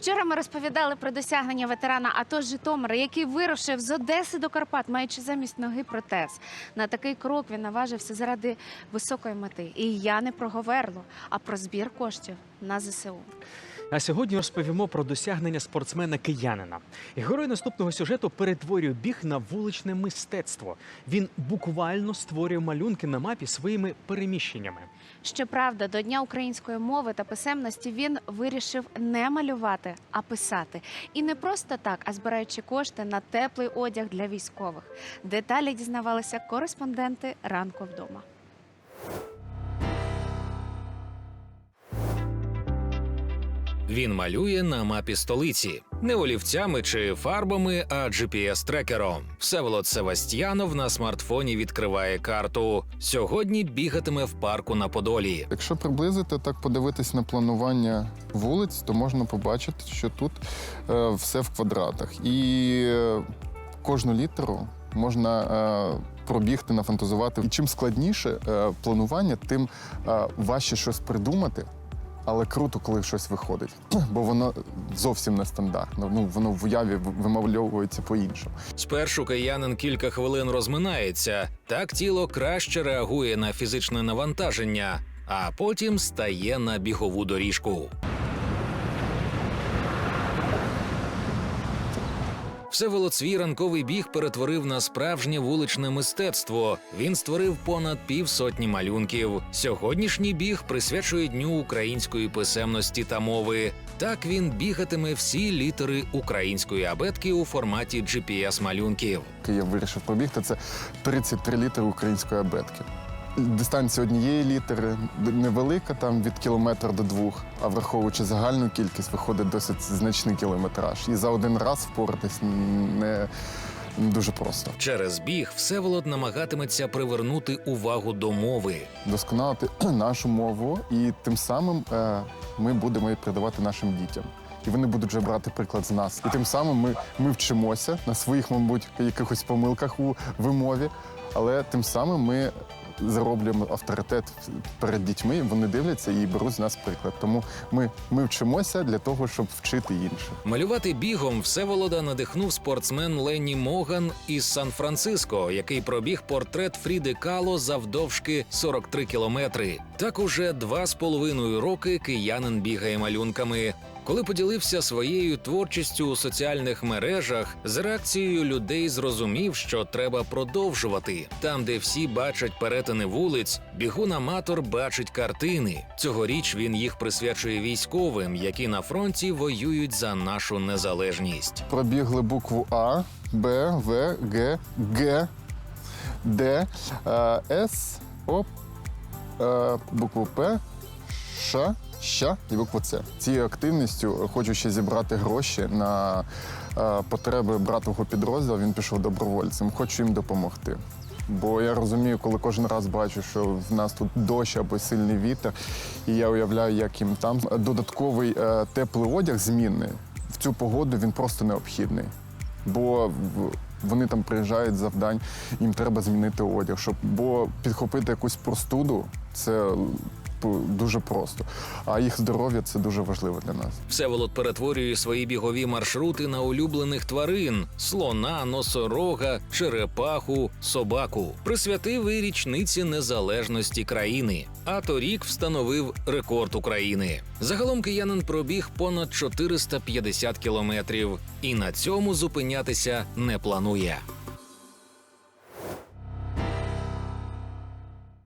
Вчора ми розповідали про досягнення ветерана АТО Житомира, який вирушив з Одеси до Карпат, маючи замість ноги протез. На такий крок він наважився заради високої мети. І я не про говерло, а про збір коштів на ЗСУ. А сьогодні розповімо про досягнення спортсмена киянина. Герой наступного сюжету перетворює біг на вуличне мистецтво. Він буквально створює малюнки на мапі своїми переміщеннями. Щоправда, до Дня української мови та писемності він вирішив не малювати, а писати. І не просто так, а збираючи кошти на теплий одяг для військових. Деталі дізнавалися кореспонденти ранку вдома. Він малює на мапі столиці не олівцями чи фарбами, а GPS-трекером. Всеволод Севастьянов на смартфоні відкриває карту. Сьогодні бігатиме в парку на Подолі. Якщо приблизити так подивитись на планування вулиць, то можна побачити, що тут е, все в квадратах. І е, кожну літеру можна е, пробігти, нафантазувати. І чим складніше е, планування, тим е, важче щось придумати. Але круто, коли щось виходить, бо воно зовсім не стандартно. Ну воно в уяві вимовльовується по-іншому. Спершу киянин кілька хвилин розминається, так тіло краще реагує на фізичне навантаження, а потім стає на бігову доріжку. Всеволод свій ранковий біг перетворив на справжнє вуличне мистецтво. Він створив понад півсотні малюнків. Сьогоднішній біг присвячує Дню української писемності та мови. Так він бігатиме всі літери української абетки у форматі GPS-малюнків. Я вирішив пробігти, це 33 літери української абетки. Дистанція однієї літери невелика, там від кілометра до двох, а враховуючи загальну кількість, виходить досить значний кілометраж. І за один раз впоратись не, дуже просто. Через біг Всеволод намагатиметься привернути увагу до мови. Досконалити нашу мову, і тим самим е, ми будемо її передавати нашим дітям. І вони будуть вже брати приклад з нас. І тим самим ми, ми вчимося на своїх, мабуть, якихось помилках у вимові, але тим самим ми зароблюємо авторитет перед дітьми. Вони дивляться і беруть з нас приклад. Тому ми, ми вчимося для того, щоб вчити інших. Малювати бігом Всеволода надихнув спортсмен Ленні Моган із Сан-Франциско, який пробіг портрет Фріди Кало завдовжки 43 кілометри. Так уже два з половиною роки киянин бігає малюнками. Коли поділився своєю творчістю у соціальних мережах, з реакцією людей зрозумів, що треба продовжувати. Там, де всі бачать перетини вулиць, бігун-аматор бачить картини. Цьогоріч він їх присвячує військовим, які на фронті воюють за нашу незалежність. Пробігли букву А, Б, В, Г, Г, Д, е, С, О, е, букву П, Ш, Щ і букву С. Цією активністю хочу ще зібрати гроші на е, потреби братового підрозділу. Він пішов добровольцем. Хочу їм допомогти. Бо я розумію, коли кожен раз бачу, що в нас тут дощ або сильний вітер, і я уявляю, як їм там додатковий е, теплий одяг змінний в цю погоду він просто необхідний. Бо вони там приїжджають завдань, їм треба змінити одяг, щоб бо підхопити якусь простуду це дуже просто. А їх здоров'я це дуже важливо для нас. Всеволод перетворює свої бігові маршрути на улюблених тварин: слона, носорога, черепаху, собаку. Присвятив і річниці незалежності країни. А торік встановив рекорд України. Загалом киянин пробіг понад 450 кілометрів і на цьому зупинятися не планує.